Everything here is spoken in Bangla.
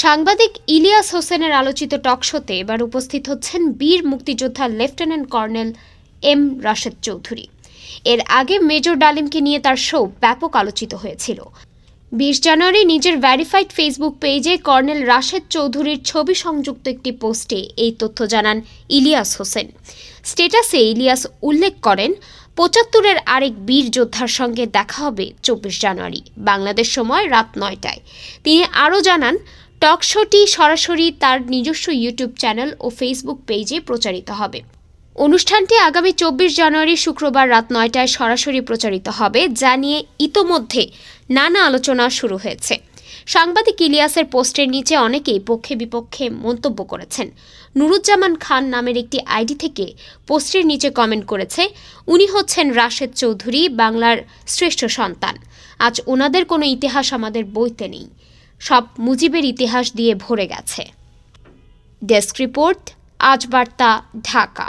সাংবাদিক ইলিয়াস হোসেনের আলোচিত টকশোতে এবার উপস্থিত হচ্ছেন বীর মুক্তিযোদ্ধা lieutenant colonel M. Rashed Chowdhury. এর আগে মেজর ডালিমকে নিয়ে তার শো ব্যাপক আলোচিত হয়েছিল। বিশ জানুয়ারি নিজের ভ্যারিফাইড ফেসবুক পেজে কর্নেল রাশেদ চৌধুরীর ছবি সংযুক্ত একটি পোস্টে এই তথ্য জানান ইলিয়াস হোসেন। স্টেটাসে ইলিয়াস উল্লেখ করেন, পঁচাত্তরের আরেক বীর যোদ্ধার সঙ্গে দেখা হবে চব্বিশ জানুয়ারি, বাংলাদেশ সময় রাত নয়টায়। তিনি আরও জানান টক শোটি সরাসরি তার নিজস্ব ইউটিউব চ্যানেল ও ফেসবুক পেজে প্রচারিত হবে। অনুষ্ঠানটি আগামী চব্বিশ জানুয়ারি শুক্রবার রাত নয়টায় সরাসরি প্রচারিত হবে, যা নিয়ে ইতোমধ্যে নানা আলোচনা শুরু হয়েছে। সাংবাদিক ইলিয়াসের পোস্টের নিচে অনেকেই পক্ষে বিপক্ষে মন্তব্য করেছেন। নুরুজ্জামান খান নামের একটি আইডি থেকে পোস্টের নিচে কমেন্ট করেছে, উনি হচ্ছেন রাশেদ চৌধুরী, বাংলার শ্রেষ্ঠ সন্তান। আজ ওনাদের কোনো ইতিহাস আমাদের বইতে নেই। সব মুজিবের ইতিহাস দিয়ে ভরে গেছে। ডেস্ক রিপোর্ট আজ বার্তা ঢাকা।